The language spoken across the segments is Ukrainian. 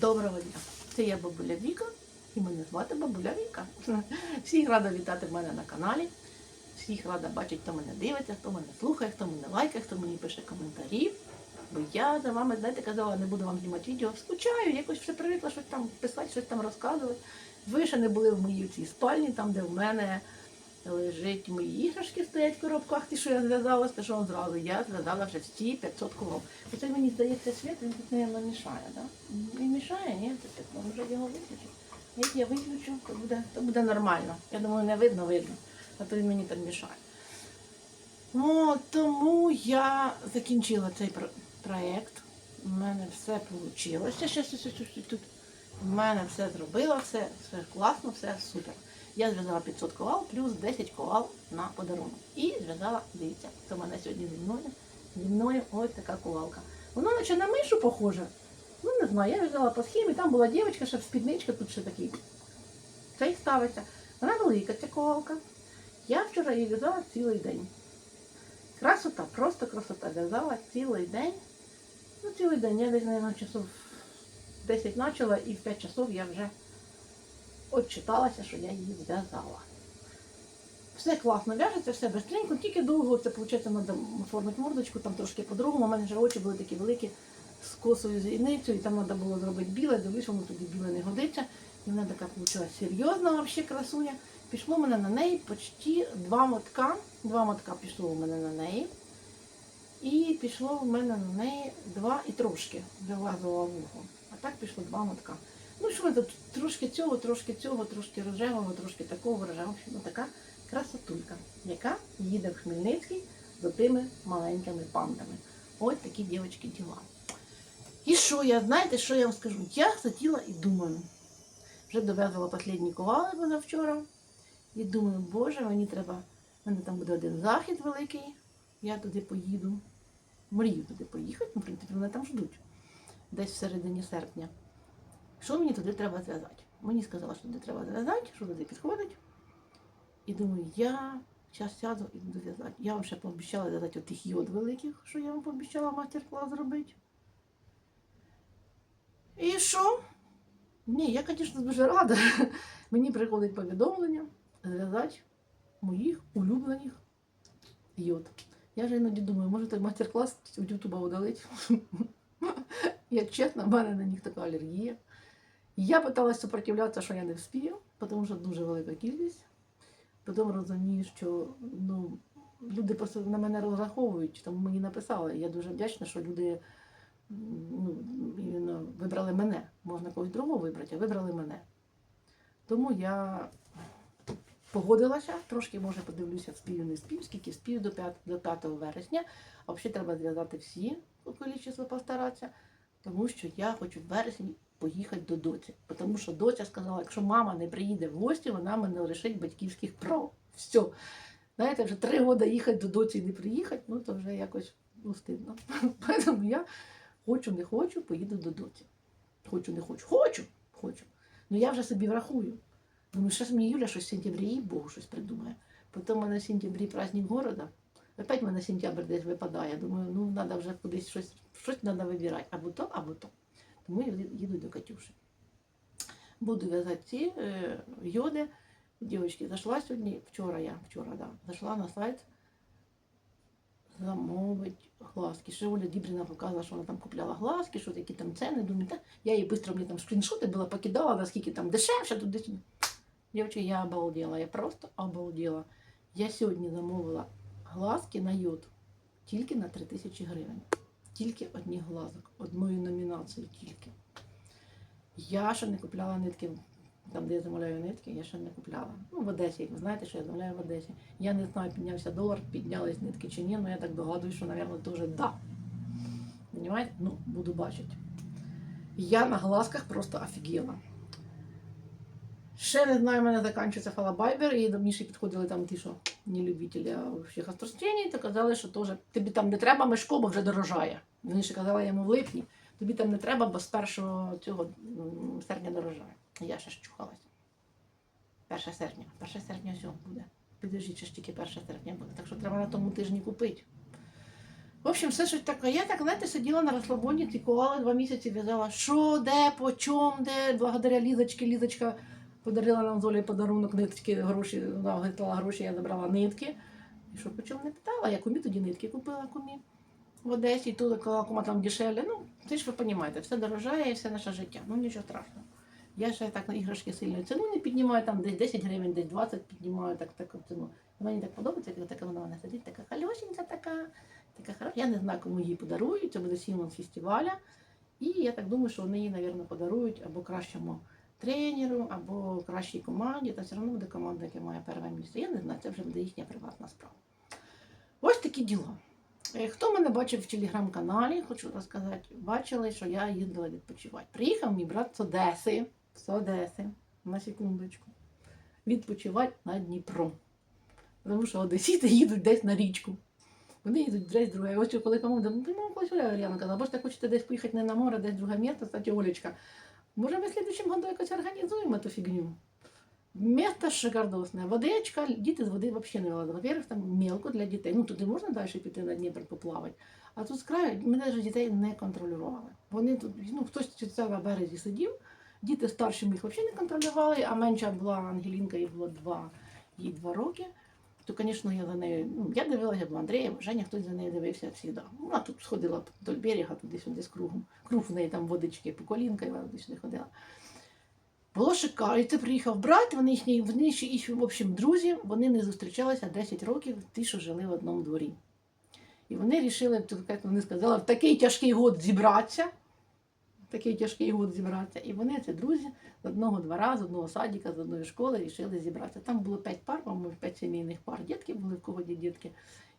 Доброго дня! Це я бабуля Віка і мене звати бабуля Віка. Всіх рада вітати в мене на каналі. Всіх рада бачити, хто мене дивиться, хто мене слухає, хто мене лайкає, хто мені пише коментарі. Бо я за вами, знаєте, казала, не буду вам знімати відео. Скучаю, якось вже привикла щось там писати, щось там розказувати. Ви ще не були в моїй цій спальні, там, де в мене лежить мої іграшки, стоять в коробках, ті, що я зв'язала, скажу вам зразу, я зв'язала вже всі 500 колов. Оце мені здається світ, він тут, мабуть, мішає? Да? Він мішає, ні? Це так, може його виключити. Як я виключу, то буде, то буде нормально. Я думаю, не видно, видно. А то він мені так мішає. Ну, тому я закінчила цей проєкт. У мене все вийшло. Ще, ще, ще, ще, ще тут. У мене все зробила, все, все класно, все супер. Я зв'язала 500 ковал плюс 10 ковал на подарунок. І зв'язала, дивіться, це в мене сьогодні зі мною. Зі мною ось така ковалка. Воно наче на мишу похоже. Ну, не знаю, я взяла по схемі, там була дівчинка, ще спідничка, тут ще такий. Цей ставиться. Вона велика ця ковалка. Я вчора її в'язала цілий день. Красота, просто красота. В'язала цілий день. Ну, цілий день. Я десь, мабуть, часов 10 почала і в 5 часов я вже отчиталася, що я її зв'язала. Все класно в'яжеться, все бистренько, тільки довго це, виходить, треба оформити мордочку, там трошки по-другому. У мене вже очі були такі великі з косою зійницею, і там треба було зробити біле, дивись, воно тоді біле не годиться. І вона така вийшла серйозна взагалі красуня. Пішло в мене на неї почти два мотка. Два мотка пішло у мене на неї. І пішло в мене на неї два і трошки вилазило вухо. А так пішло два мотка. Ну що тут трошки цього, трошки цього, трошки рожевого, трошки такого рожевого. Ну така красотулька, яка їде в Хмельницький за тими маленькими пандами. Ось такі дівчатки діла. І що я, знаєте, що я вам скажу? Я сиділа і думаю. Вже дов'язала останні ковали позавчора. І думаю, боже, мені треба. У мене там буде один захід великий. Я туди поїду. Мрію туди поїхати, ну, в принципі, мене там ждуть. Десь в середині серпня. Що мені туди треба зв'язати? Мені сказали, що туди треба зв'язати, що туди підходить. І думаю, я зараз сяду і буду в'язати. Я вам ще пообіцяла зв'язати отих йод великих, що я вам пообіцяла мастер-клас зробити. І що? Ні, я, звісно, дуже рада. Мені приходить повідомлення зв'язати моїх улюблених йод. Я вже іноді думаю, може той мастер-клас з Ютуба удалить. Як чесно, в мене на них така алергія. Я питалася сопротивлятися, що я не вспію, тому що дуже велика кількість. Потім розумію, що ну, люди просто на мене розраховують, тому мені написали. Я дуже вдячна, що люди ну, іменно вибрали мене. Можна когось другого вибрати, а вибрали мене. Тому я погодилася, трошки, може, подивлюся, вспію, не вспію, скільки вспію до 5, до 5 вересня. А взагалі треба зв'язати всі по кількості постаратися, тому що я хочу в вересні поїхати до доці. Тому що доця сказала, якщо мама не приїде в гості, вона мене лишить батьківських прав. Все. Знаєте, вже три роки їхати до доці і не приїхати, ну то вже якось ну, стидно. Тому я хочу, не хочу, поїду до доці. Хочу, не хочу. Хочу, хочу. Ну я вже собі врахую. Думаю, зараз мені Юля щось в сентябрі, їй Богу, щось придумає. Потім у мене в сентябрі праздник города. Опять в мене сентябрь десь випадає. Думаю, ну треба вже кудись щось, щось треба вибирати. Або то, або то. Тому я їду до Катюші. Буду в'язати ці е, йоди. Дівчатки, зайшла сьогодні, вчора я, вчора, да, зайшла на сайт замовить глазки. Ще Оля Дібріна показала, що вона там купляла глазки, що такі там ціни. Думаю, та я їй швидко мені там скріншоти була, покидала, наскільки там дешевше, туди сюди. Дівчатки, я обалдела, я просто обалдела. Я сьогодні замовила глазки на йод тільки на 3 тисячі гривень. Тільки одні глазок, одною номінацією тільки. Я ще не купляла нитки, там, де я замовляю нитки, я ще не купляла. Ну, в Одесі, ви знаєте, що я замовляю в Одесі. Я не знаю, піднявся долар, піднялись нитки чи ні, але я так догадую, що, мабуть, теж да. Понимаєте? Ну, буду бачити. Я на глазках просто офігела. Ще не знаю, в мене закінчується фалабайбер, і до Міші підходили там ті, що не любителі всіх остростіній, то казали, що теж тобі там не треба мешко, бо вже дорожає. Вони ще казали йому в липні, тобі там не треба, бо з першого цього серпня дорожає. Я ще ж чухалася. 1 серпня. 1 серпня все буде. Підождіть, ще ж тільки 1 серпня буде. Так що треба на тому тижні купити. В общем, все щось таке. Я так, знаєте, сиділа на розслабоні, цікувала два місяці, в'язала, що, де, по чому, де, благодаря Лізочки. Лізочка подарила нам з Олею подарунок, нитки, гроші, вона виготовила гроші, я забрала нитки. І що, по чому не питала? Я кумі тоді нитки купила кумі в Одесі, тут кума там дешевле. Ну, це ж ви розумієте, все дорожає і все наше життя. Ну нічого страшного. Я ще так на іграшки сильно ціну не піднімаю, там десь 10 гривень, десь 20 піднімаю так, таку ціну. Мені так подобається, коли така вона в мене сидить, така хальосенька така, така хороша. Я не знаю, кому її подарують, це буде Сімон фестиваля. І я так думаю, що вони її, мабуть, подарують або кращому тренеру, або кращій команді. Та все одно буде команда, яка має перше місце. Я не знаю, це вже буде їхня приватна справа. Ось такі діла. Е, Хто мене бачив в телеграм-каналі, хочу розказати, бачили, що я їздила відпочивати. Приїхав мій брат з Одеси, з Одеси, на секундочку, відпочивати на Дніпро. Тому що одесіти їдуть десь на річку. Вони їдуть десь друге. Ось коли кому ну, ну, Оля казала, бо ж так хочете десь поїхати не на море, десь друге місто, кстати, Олечка. Може, ми в слідчому году якось організуємо ту фігню. Место шикардосне. Водичка, діти з води взагалі не вилазили. Во-первых, там мелко для дітей. Ну туди можна далі піти на Дніпр поплавати. А тут з краю мене дітей не контролювали. Вони тут, ну хтось це на березі сидів, діти старші їх взагалі не контролювали, а менша була Ангелінка, їй було два, їй два роки. То, звісно, я за нею. Ну, я дивилася в Андрія, Женя хтось за нею дивився завжди. Вона тут сходила вдоль берега, туди-сюди з кругом. Круг в неї там водички по колінка, і вона туди-сюди ходила. Було шикарно. І це приїхав брат, вони їхні, вони ще і, в общем, друзі, вони не зустрічалися 10 років, ті, що жили в одному дворі. І вони вирішили, як вони сказали, в такий тяжкий год зібратися. Такий тяжкий год зібратися. І вони, це друзі, з одного двора, з одного садика, з одної школи вирішили зібратися. Там було 5 пар, по-моєму, 5 сімейних пар. Дітки були, в кого дітки.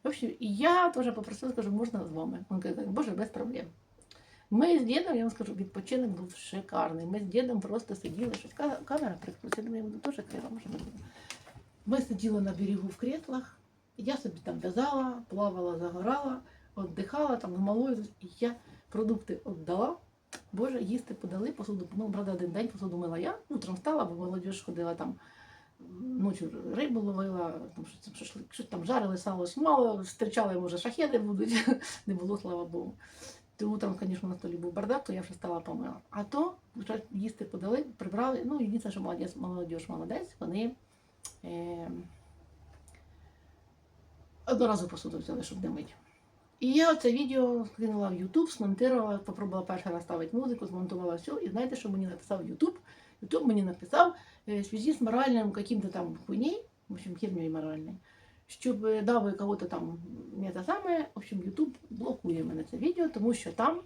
В общем, і я теж попросила, кажу, можна з вами. Він каже, боже, без проблем. Ми з дідом, я вам скажу, відпочинок був шикарний. Ми з дідом просто сиділи, щось камера прикрутила, думаю, я буду теж крила, може буду. Ми сиділи на берегу в креслах, я собі там в'язала, плавала, загорала, віддихала там з малою, я продукти віддала. Боже, їсти подали, посуду, ну, правда, один день посуду мила я, утром встала, бо молодіж ходила там, ночі рибу ловила, там, щось, там, щось там жарили, сало смало, зустрічали, може, шахеди будуть, не було, слава Богу. То утром, звісно, на столі був бардак, то я вже стала помила. А то вже їсти подали, прибрали. Ну, єдине, що молодець, молодіж молодець, вони е, одноразову посуду взяли, щоб не мити. І я це відео скинула в YouTube, смонтувала, попробувала перший раз ставити музику, змонтувала все. І знаєте, що мені написав YouTube? YouTube мені написав е, в связи з моральним каким-то там хуйней, в общем, херней моральной, щоб е, дав кого-то там не те саме, в общем, YouTube блокує мене це відео, тому що там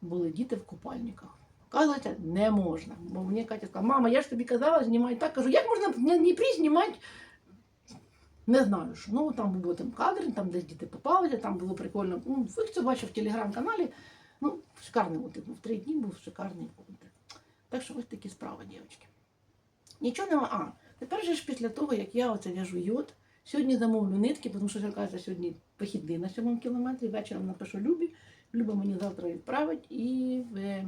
були діти в купальниках. Оказується, не можна. Бо мені Катя сказала, мама, я ж тобі казала, знімай так. Кажу, як можна на Дніпрі знімати? Не знаю, що. Ну, там був там кадр, там десь діти попалися, там було прикольно. Ну, ви це бачив в телеграм-каналі. Ну, шикарний отдих був. Три дні був шикарний отдих. Так що ось такі справи, дівчатки. Нічого нема. А, тепер же ж після того, як я оце в'яжу йод, сьогодні замовлю нитки, тому що каже, сьогодні похідний на сьомому кілометрі, вечором напишу Любі. Люба мені завтра відправить і в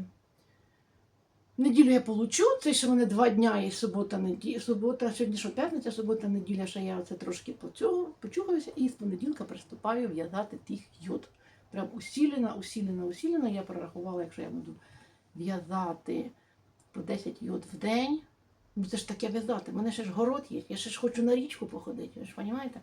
неділю я получу. Це ще в мене два дня і субота, неділя, субота, сьогодні що п'ятниця, субота, неділя, ще я оце трошки поцього, почухаюся і з понеділка приступаю в'язати тих йод. Прям усілена, усілена, усілена. Я прорахувала, якщо я буду в'язати по 10 йод в день. Ну це ж таке в'язати. У мене ще ж город є, я ще ж хочу на річку походити, ви ж розумієте?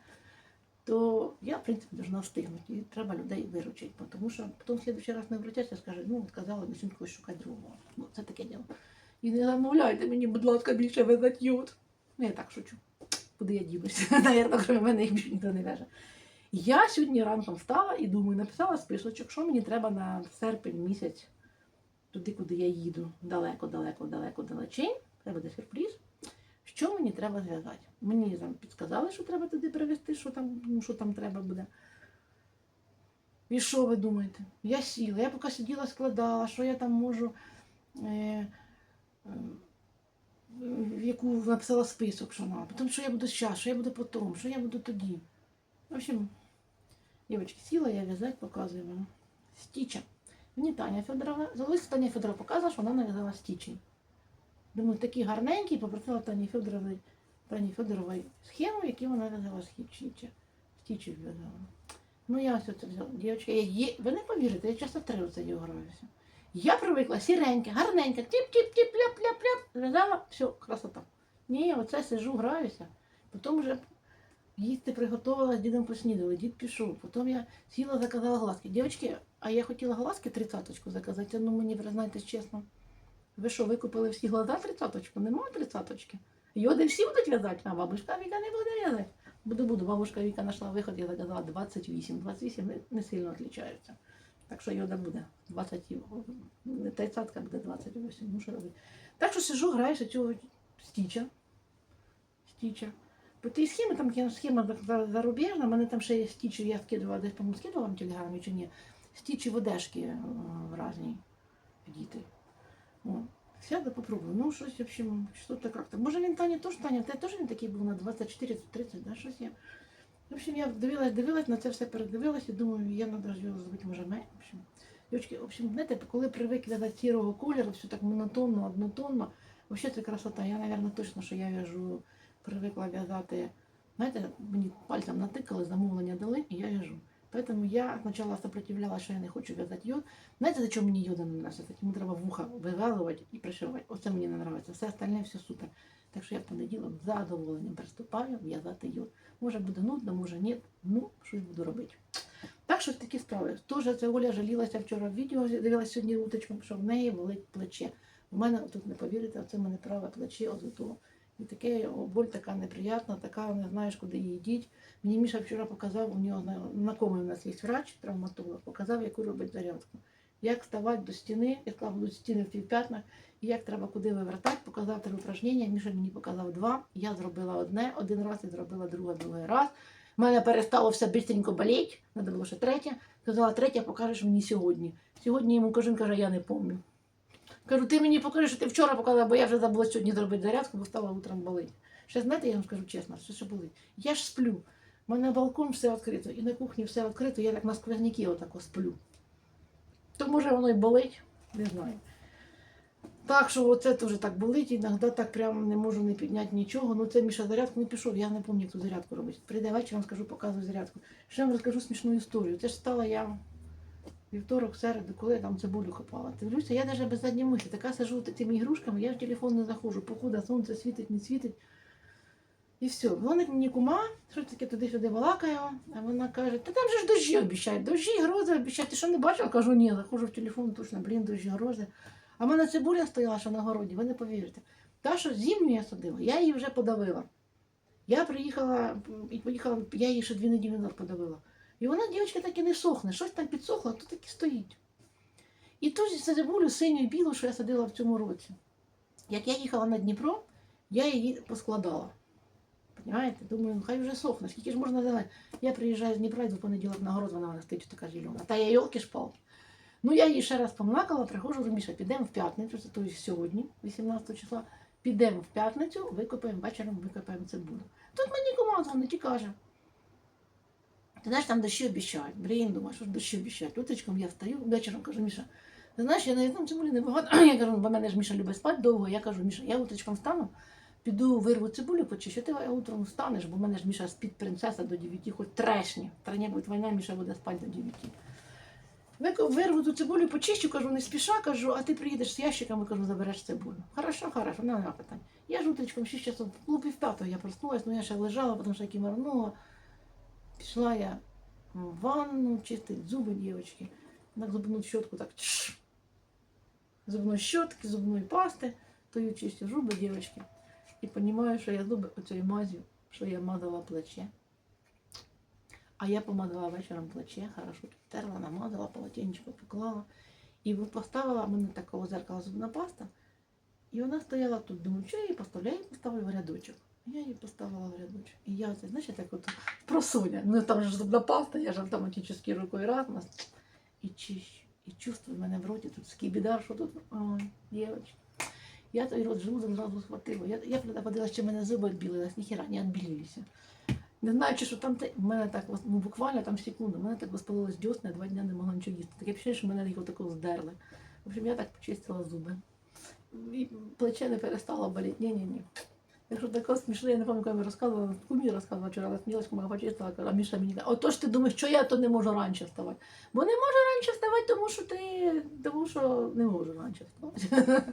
То я, в принципі, должна встигнути. І треба людей виручити. Тому що потім в следующий раз не обратяться, скажуть, ну, ми сьогодні когось шукати другого. Ну, це таке діло. І не замовляйте мені, будь ласка, більше в'язати йод. Ну, я так шучу. Куди я дівуся? Навірно, крім мене їх більше ніхто не в'яже. Я сьогодні ранком встала і думаю, написала списочок, що мені треба на серпень місяць, туди, куди я їду, далеко, далеко, далеко, далечень. Це буде сюрприз. Що мені треба зв'язати? Мені там підказали, що треба туди привезти, що там, ну, що там треба буде. І що ви думаєте? Я сіла, я поки сиділа, складала, що я там можу, е, е, яку написала список, що треба. Потім, що я буду зараз, що я буду потім, що я буду тоді. В общем, дівчатки, сіла я в'язати, показую вам. Стіча. Мені Таня Федорова, залишилась Таня Федорова показала, що вона нав'язала стічі. Думаю, такі гарненькі, попросила Тані Федорової, Тані Федорової схему, які вона в'язала стічі. Стічі в'язала. Ну я ось це взяла. Дівчатка, я є... ви не повірите, я часто три оце граюся. Я привикла сіренька, гарненька, тіп-тіп-тіп, ляп-ляп-ляп, зв'язала, все, красота. Ні, оце сижу, граюся. Потім вже їсти приготувала, з дідом поснідали, дід пішов. Потім я сіла, заказала глазки. Дівчатки, а я хотіла глазки тридцяточку заказати, ну мені признайтесь чесно. Ви що, викупили всі глаза тридцяточку? Нема тридцяточки. Йоди всі будуть в'язати, а бабушка Віка не буде в'язати. Буду, буду. Бабушка Віка знайшла виход, я заказала 28. 28 не, сильно відрізняються. Так що йода буде 20, не 30 буде 28, ну що робити. Так що сижу, граюся цього стіча. Стіча. По тій схемі, там схема за- за- зарубіжна, в мене там ще є стічі, я скидувала, десь, по-моєму, скидувала в телеграмі чи ні. Стічі в одежки е, різні діти. О, сяду, попробую. Ну, щось, в общем, что-то как-то. Може він Таня теж, Таня, ти теж він такий був на 24-30, да, щось я. В общем, я дивилась, дивилась, на це все передивилась і думаю, я треба його зробити, може, менше. В общем, дівчатки, в общем, знаєте, коли привик в'язати сірого кольору, все так монотонно, однотонно, взагалі це красота. Я, мабуть, точно, що я в'яжу, привикла в'язати, знаєте, мені пальцем натикали, замовлення дали, і я в'яжу. Поэтому я спочатку сопротивлялася, що я не хочу в'язати йод. Знаєте, за чому мені йода не нравится? Йому треба вуха вивалувати і пришивати. Оце мені не подобається. Все остальне все супер. Так що я в понеділок з задоволенням приступаю в'язати йод. Може буде нудно, може ні. Ну, щось буду робити. Так що такі справи. Тоже це Оля жалілася вчора в відео, дивилася сьогодні уточком, що в неї болить плече. У мене тут не повірите, оце в мене праве плече от того. І таке боль така неприятна, така не знаєш, куди її діть. Мені Міша вчора показав, у нього зна- знайомий у нас є врач, травматолог, показав, яку робить зарядку. Як ставати до стіни, яка будуть стіни в півп'ятнах, і як треба куди вивертати, показав три упражнення. Міша мені показав два. Я зробила одне, один раз і зробила друге, другий раз. У мене перестало все бистренько боліти, треба було ще третє. Сказала, третє покажеш мені сьогодні. Сьогодні йому він каже, я не пам'ятаю. Кажу, ти мені покажи, що ти вчора показала, бо я вже забула сьогодні зробити зарядку, бо стала утром болить. Ще знаєте, я вам скажу чесно, що ще болить. Я ж сплю. У мене балкон все відкрито, і на кухні все відкрито, я так на сквозняки отако сплю. То може воно й болить, не знаю. Так що оце теж так болить, іноді так прямо не можу не підняти нічого. Ну це Міша зарядку не пішов, я не пам'ятаю, як ту зарядку робити. Прийде вечором, скажу, показую зарядку. Ще вам розкажу смішну історію. Це ж стала я вівторок, середу, коли я там цибулю копала. Дивлюся, я навіть без задньої мислі, така сижу цими ігрушками, я в телефон не заходжу, покуда сонце світить, не світить. І все. Дзвонить мені кума, що таке туди-сюди балакаю, а вона каже, та там же ж дощі обіцяють, дощі, грози обіцяють. Ти що не бачила? Кажу, ні, заходжу в телефон, точно, блін, дощі, грози. А в мене цибуля стояла, що на городі, ви не повірите. Та, що зимню я садила, я її вже подавила. Я приїхала і поїхала, я її ще дві неділі подавила. І вона, дівчинка, так і не сохне. Щось там підсохло, а то так і стоїть. І ту ж цибулю синю і білу, що я садила в цьому році. Як я їхала на Дніпро, я її поскладала. Понимаєте? Думаю, ну хай вже сохне, скільки ж можна давати. Я приїжджаю з Дніпра, йду в понеділок на вона в мене стоїть така зелена. Та я йолки шпалки. Ну я її ще раз помлакала, приходжу, Міша, підемо в п'ятницю, це тобто сьогодні, 18 числа, підемо в п'ятницю, викопаємо, вечором викопаємо цибулю. Тут мені команда дзвонить і каже, ти знаєш, там дощі обіцяють. Блін, думаю, що ж дощі обіцяють. Утречком я встаю, вечором кажу, Міша, ти знаєш, я навіть там цибулі небагато. Я кажу, бо мене ж Міша любить спати довго. Я кажу, Міша, я утречком встану, піду вирву цибулю, почищу, ти утром встанеш, бо мене ж Міша спить принцеса до 9, хоч трешні. Стране буде війна, Міша буде спати до 9. Вик- Вирву ту цибулю, почищу, кажу, не спіша, кажу, а ти приїдеш з ящиками, кажу, забереш цибулю. Хорошо, хорошо, не на питань. Я ж утречком 6 часов, ну, пів п'ятого я проснулась, ну я ще лежала, тому що я кімарнула. Пішла я в ванну чистить зуби, дівчатки. На зубну щотку так. Зубної щотки, зубної пасти, тою чистю зуби, дівчатки. І розумію, що я зуби оцією мазю, що я мазала плече. А я помазала вечором плече, хорошо терла, намазала, полотенечко поклала. І поставила, мене такого зеркала зубна паста. І вона стояла тут, думаю, що я її поставлю, я її поставлю в рядочок. Я її поставила в рядочок. І я знаєте, так от просуня. Ну там же зубна паста, я ж автоматично рукою раз і чищу. І чувствую, в мене в роті тут скібідар, що тут. Ой, дівчатки. Я той рот желудок зразу схватила. Я, я подивилася, що в мене зуби відбілились, ніхіра не відбілилися. Не знаю, чи що там те, в мене так ну, буквально там секунду, в мене так воспалилось дьосна, два дні не могла нічого їсти. Таке впечатлення, що мене його такого здерли. В общем, я так почистила зуби. І плече не перестало боліти. Ні-ні-ні. Якщо таке смішно, я не пам'ятаю, я розказувала, кумі розказувала вчора, але кому я почистила, а Міша мені каже, отож ти думаєш, що я то не можу раніше вставати. Бо не можу раніше вставати, тому що ти, тому що не можу раніше вставати.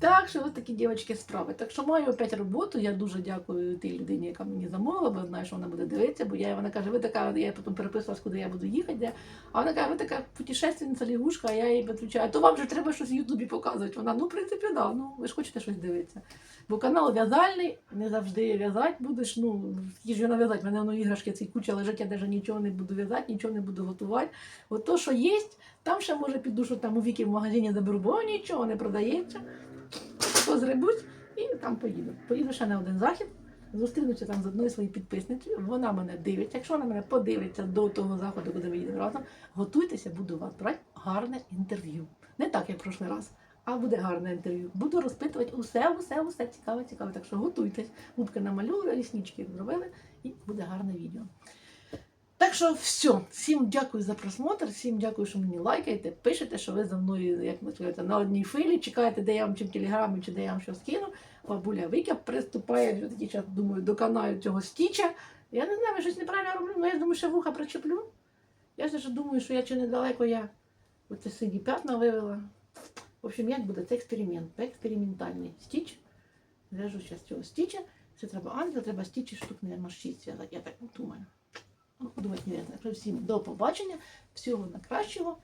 Так що ось такі дівчатки справи. Так що маю опять роботу. Я дуже дякую тій людині, яка мені замовила, бо знаю, що вона буде дивитися, бо я вона каже, ви така, я потім переписувалась, куди я буду їхати. Де. А вона каже, ви така путешественниця лягушка, а я їй відповідаю, то вам же треба щось в Ютубі показувати. Вона, ну, в принципі, да, ну ви ж хочете щось дивитися. Бо канал в'язальний, не завжди в'язати будеш. Ну, його нав'язати, мене воно іграшки ці куча лежать, я навіть нічого не буду в'язати, нічого не буду готувати. От то, що є, там ще може піду, що там у віки в магазині заберу, бо нічого не продається. Позребусь і там поїду. Поїду ще на один захід. Зустрінуся там з одною своєю підписницею. Вона мене дивиться. Якщо вона мене подивиться до того заходу, куди ми їдемо разом, готуйтеся, буду у вас брати гарне інтерв'ю. Не так, як в прошлий раз, а буде гарне інтерв'ю. Буду розпитувати усе, усе, усе цікаве, цікаве. Так що готуйтесь. Губки намалювали, ліснички зробили, і буде гарне відео. Так що все, всім дякую за просмотр, всім дякую, що мені лайкаєте, пишете, що ви за мною, як ви сказати, на одній хвилі, чекаєте, де я вам чи в телеграмі, чи де я вам що скину. Бабуля Віка приступає, я тоді час думаю, до цього стіча. Я не знаю, я щось неправильно роблю, але я думаю, що вуха причеплю. Я ж думаю, що я чи недалеко я оце сині п'ятна вивела. В общем, як буде це експеримент, експериментальний стіч. Вяжу зараз цього стіча. Це треба ангел, треба стічі штук, не 6 зв'язати, я так думаю. Ну, всім до побачення, всього найкращого,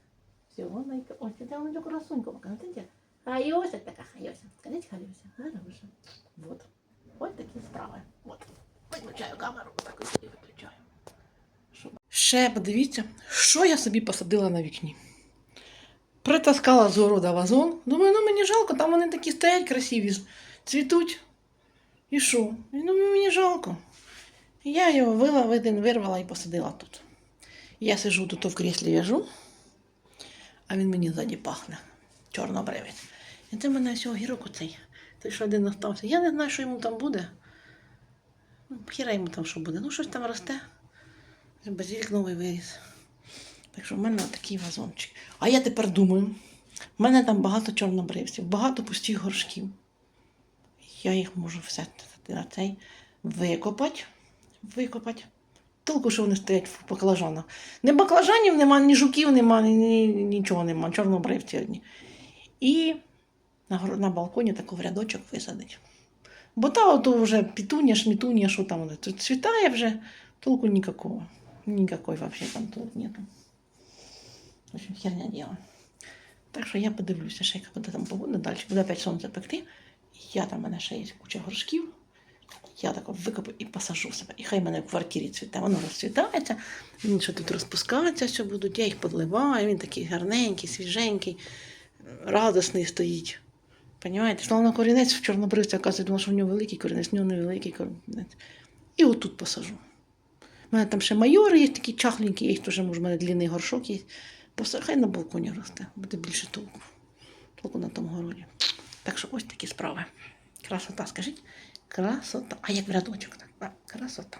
всього найкращого. Ось це вона красунька, покажіть. Хайося така хайося. Скажіть хайося. Хороша. Вот. Ось такі справи. Вот. Виключаю камеру, так і виключаю. Що? Ще подивіться, що я собі посадила на вікні. Притаскала з города вазон. Думаю, ну мені жалко, там вони такі стоять красиві, цвітуть. І що? Думаю, мені жалко. Я його вила, видин, вирвала і посадила тут. Я сижу тут в кріслі в'яжу, а він мені ззаді пахне. Чорнобривець. І це в мене ось огірок оцей. Той, що один остався. Я не знаю, що йому там буде. Ну, хіра йому там що буде. Ну, щось там росте. Базилік новий виріс. Так що в мене такий вазончик. А я тепер думаю, в мене там багато чорнобривців, багато пустих горшків. Я їх можу все на цей викопати. Викопати. Толку, що вони стоять в баклажанах. Не баклажанів нема, ні жуків нема, ні, ні, нічого нема, чорнобривці одні. І на, на балконі таку в рядочок висадить. Бо та ото вже пітуня, шмітуня, що там тут цвітає вже, толку ніякого. Ніякої взагалі там тут нету. В общем, херня діла. Так що я подивлюся, ще яка буде там погода далі. Буде опять сонце пекти. Я там в мене ще є куча горшків. Я так викопаю і посажу себе. І хай мене в квартирі цвіте. Воно розцвітається. Він ще тут розпускається, що будуть. Я їх подливаю. Він такий гарненький, свіженький, радісний стоїть. Понімаєте? Славно корінець в чорнобривця, оказується, думала, що в нього великий корінець, в нього невеликий корінець. І отут посажу. У мене там ще майори є такі чахленькі, є теж, може, в мене длинний горшок є. Хай на балконі росте, буде більше толку. Толку на тому городі. Так що ось такі справи. Красота, скажіть. Красота. А як в рядочок так? Красота.